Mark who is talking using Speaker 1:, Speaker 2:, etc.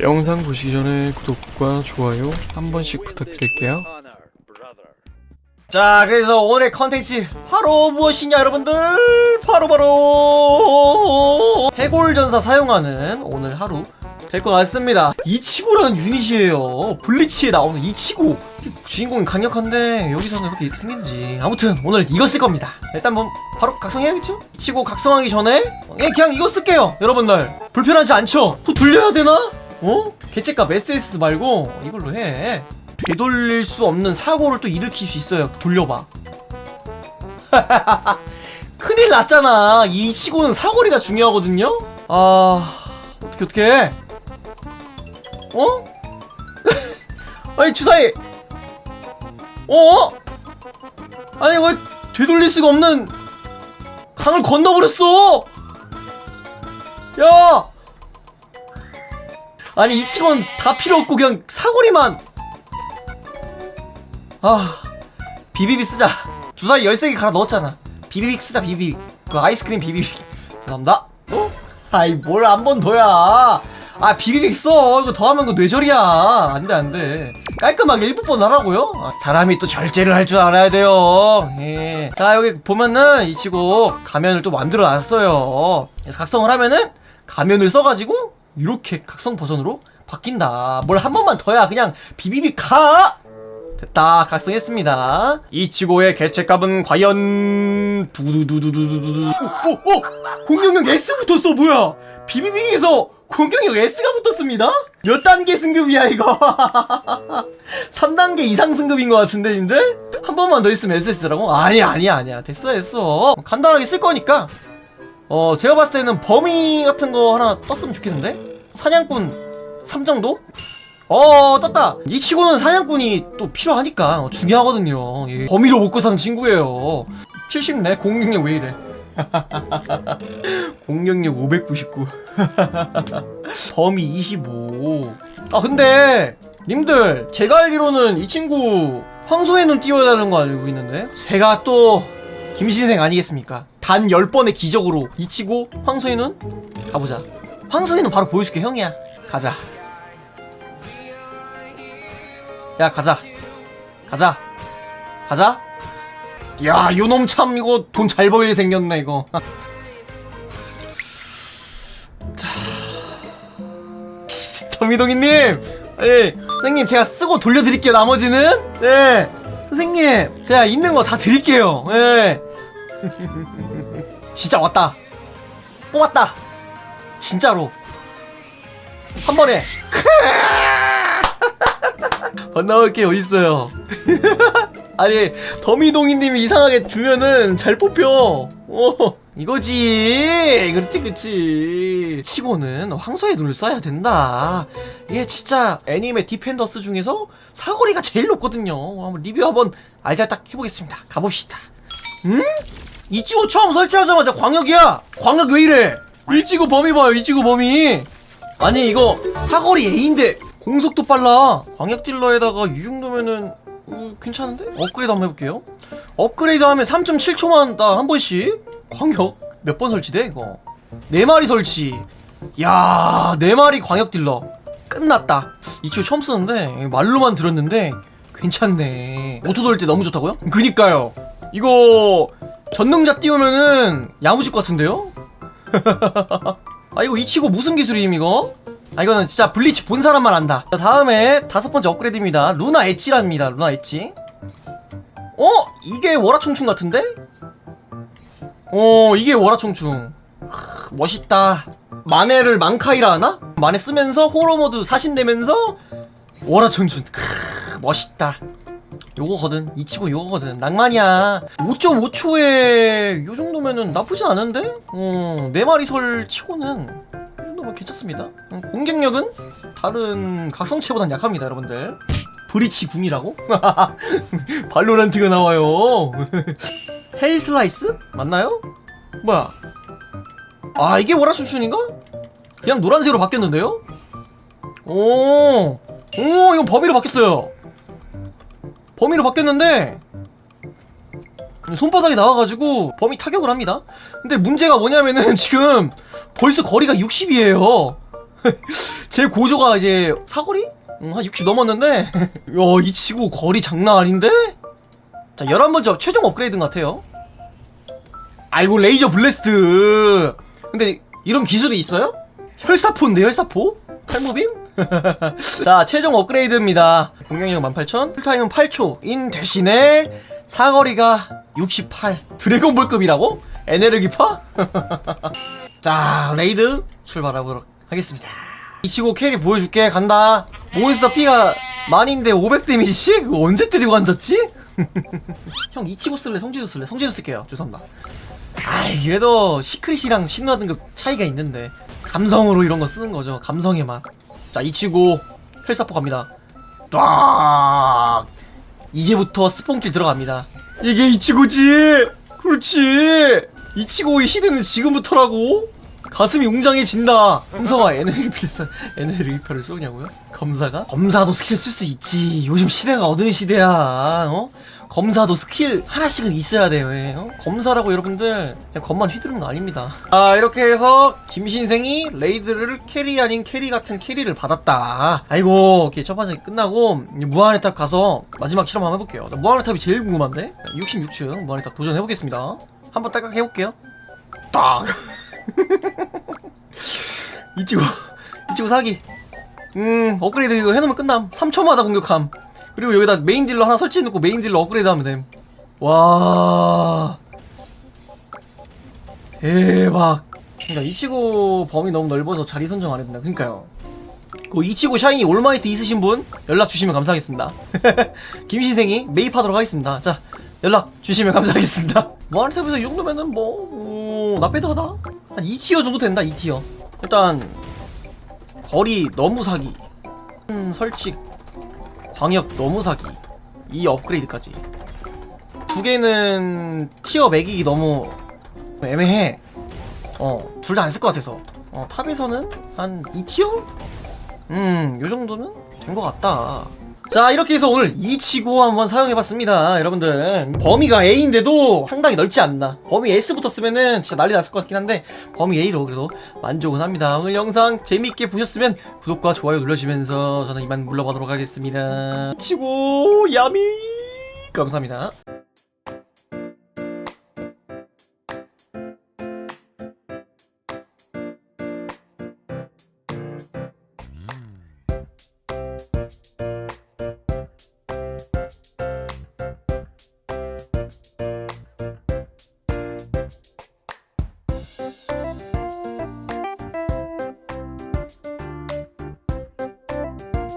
Speaker 1: 영상 보시기 전에 구독과 좋아요 한 번씩 부탁드릴게요.
Speaker 2: 자 그래서 오늘의 컨텐츠 바로 무엇이냐 여러분들 바로 바로 해골전사 사용하는 오늘 하루 될 것 같습니다 이치고라는 유닛이에요 블리치에 나오는 이치고 주인공이 강력한데 여기서는 이렇게 생기는지 아무튼 오늘 이거 쓸 겁니다 일단 뭐 바로 각성해야겠죠? 이치고 각성하기 전에 예, 그냥 이거 쓸게요 여러분들 불편하지 않죠? 또 돌려야 되나? 어? 개체값 SS 말고 이걸로 해 되돌릴 수 없는 사고를 또 일으킬 수 있어요. 돌려봐. 큰일 났잖아. 이 치고는 사거리가 중요하거든요. 아 어떻게 어떻게? 어? 아니 주사위. 어? 아니 이거 되돌릴 수가 없는 강을 건너버렸어. 야. 아니 이 치고는 다 필요 없고 그냥 사거리만. 아 비비빅 쓰자. 주사위 13개 갈아 넣었잖아. 비비빅 쓰자 비비빅. 그 아이스크림 비비빅. 감사합니다. 어? 아이 뭘 한 번 더야. 아 비비빅 써. 이거 더하면 그 뇌절이야. 안돼 안돼. 깔끔하게 1분 하라고요? 아, 사람이 또 절제를 할 줄 알아야 돼요. 예. 자 여기 보면은 이 치고 가면을 또 만들어 놨어요. 그래서 각성을 하면은 가면을 써가지고 이렇게 각성 버전으로 바뀐다. 뭘 한 번만 더야 그냥 비비빅 가! 됐다. 각성했습니다. 이치고의 개체값은 과연 두두두두두두두 오! 오! 공격력 S 붙었어. 뭐야? 비비빅에서 공격력 S가 붙었습니다? 몇 단계 승급이야 이거? 3단계 이상 승급인 것 같은데 님들? 한 번만 더 있으면 SS라고? 아니야 아니야 아니야. 됐어 됐어. 간단하게 쓸 거니까 어 제가 봤을 때는 범위 같은 거 하나 떴으면 좋겠는데? 사냥꾼 3 정도? 어 떴다! 이 치고는 사냥꾼이 또 필요하니까. 어, 중요하거든요. 예. 범위로 먹고 사는 친구예요. 70네? 공격력 왜 이래? 공격력 599 범위 25아 근데 님들 제가 알기로는 이 친구 황소의 눈 띄워야 하는 거 알고 있는데? 제가 또 김신생 아니겠습니까 단 10번의 기적으로 이치고 황소의 눈 가보자. 황소의 눈 바로 보여줄게 형이야. 가자. 야 가자. 가자. 가자. 야 요놈 참 이거 돈 잘 벌게 생겼네 이거. 자. 더미동이님! 예 선생님 제가 쓰고 돌려드릴게요 나머지는. 네 선생님 제가 있는 거 다 드릴게요. 예 진짜 왔다. 뽑았다. 진짜로. 한 번에. 번나올 게 어딨어요? 아니 더미동이님이 이상하게 주면은 잘 뽑혀. 어 이거지. 그렇지 그렇지 치고는 황소의 눈을 써야 된다. 이게 진짜 애니메 디펜더스 중에서 사거리가 제일 높거든요. 한번 리뷰 한번 알잘딱 해보겠습니다. 가봅시다. 음? 이치고 처음 설치하자마자 광역이야. 광역 왜 이래? 이치고 범위 봐요 이치고 범위. 아니 이거 사거리 A인데 공속도 빨라. 광역 딜러에다가 이 정도면은 어, 괜찮은데? 업그레이드 한번 해볼게요. 업그레이드 하면 3.7초만 딱 한 번씩. 광역 몇 번 설치돼 이거? 4마리 설치. 야 4마리 광역 딜러. 끝났다. 이쪽 처음 쓰는데 말로만 들었는데 괜찮네. 오토 돌 때 너무 좋다고요? 그니까요. 이거 전능자 띄우면은 야무질 것 같은데요? 아 이거 이치고 무슨 기술임 이거? 아 이거는 진짜 블리치 본 사람만 안다 자 다음에 다섯 번째 업그레이드입니다 루나 엣지랍니다 루나 엣지 어? 이게 월화총충 같은데? 어 이게 월화총충 크, 멋있다 마네를 망카이라 하나? 마네 쓰면서 호러모드 사신되면서 월화총충 크, 멋있다 요거거든 이치고 요거거든 낭만이야 5.5초에 요 정도면은 나쁘지 않은데? 어, 네 마리 설 치고는 이 정도면 괜찮습니다 음, 공격력은 다른 각성체보단 약합니다 여러분들 브리치 궁이라고? 발로란트가 나와요 헬 슬라이스? 맞나요? 뭐야 아 이게 월화춘춘인가? 그냥 노란색으로 바뀌었는데요? 오, 오 이거 범위로 바뀌었어요 범위로 바뀌었는데 손바닥이 나와가지고 범위 타격을 합니다 근데 문제가 뭐냐면은 지금 벌써 거리가 60이에요 제 고조가 이제 사거리? 음, 한60 넘었는데 야, 이 치고 거리 장난 아닌데? 자 11번째 최종 업그레이드인 것 같아요 아이고 레이저 블래스트 근데 이런 기술이 있어요? 혈사포인데 혈사포? 탈모빔? 자 최종 업그레이드입니다. 공격력 18,000 풀타임은 8초인 대신에 사거리가 68 드래곤볼급이라고? 에네르기파? 자 레이드 출발하도록 하겠습니다. 이치고 캐리 보여줄게. 간다. 몬스터 피가 만인데 500 데미지씩? 언제 때리고 앉았지? 형 이치고 쓸래? 성지도 쓸래? 성지도 쓸게요. 죄송합니다. 아이 그래도 시크릿이랑 신화 등급 차이가 있는데 감성으로 이런 거 쓰는 거죠. 감성의 맛 자 이치고 헬사포 갑니다. 딱! 이제부터 스폰킬 들어갑니다. 이게 이치고지? 그렇지! 이치고의 시대는 지금부터라고 가슴이 웅장해진다. 검사와 에너지 필사 에너지 표를 쏘냐고요? 검사가? 검사도 스킬 쓸 수 있지. 요즘 시대가 어느 시대야. 어? 검사도 스킬 하나씩은 있어야 돼요. 예, 어? 검사라고 여러분들 그냥 검만 휘두르는 거 아닙니다. 아 이렇게 해서 김신생이 레이드를 캐리 아닌 캐리 같은 캐리를 받았다. 아이고 오케이 첫 번째 끝나고 무한의 탑 가서 마지막 실험 한번 해볼게요. 나 무한의 탑이 제일 궁금한데? 66층 무한의 탑 도전해보겠습니다. 한번 딱딱 해볼게요. 딱 이치고 이치고 사기. 음 업그레이드 이거 해놓으면 끝남. 3초마다 공격함. 그리고 여기다 메인 딜러 하나 설치해놓고 메인 딜러 업그레이드 하면 됨와. 대박. 그러니까 이치고 범위 너무 넓어서 자리 선정 안 해준다 그러니까요. 그 이치고 샤이니 올마이트 있으신 분 연락 주시면 감사하겠습니다. 김신생이 매입하도록 하겠습니다. 자 연락 주시면 감사하겠습니다. 무한탭에서 이 정도면은 뭐 오, 나빼드하다? 한 2티어 정도 된다 2티어. 일단 거리 너무 사기. 음, 설치 광역 너무 사기. 이 업그레이드까지. 두 개는 티어 매기기 너무 애매해. 어둘 다 안 쓸 것 같아서. 어 탑에서는 한 2티어? 음, 요 정도면 된 것 같다. 자, 이렇게 해서 오늘 이치고 한번 사용해봤습니다. 여러분들. 범위가 A인데도 상당히 넓지 않나. 범위 S부터 쓰면은 진짜 난리 났을 것 같긴 한데, 범위 A로 그래도 만족은 합니다. 오늘 영상 재미있게 보셨으면 구독과 좋아요 눌러주시면서 저는 이만 물러가도록 하겠습니다. 이치고, 야미! 감사합니다.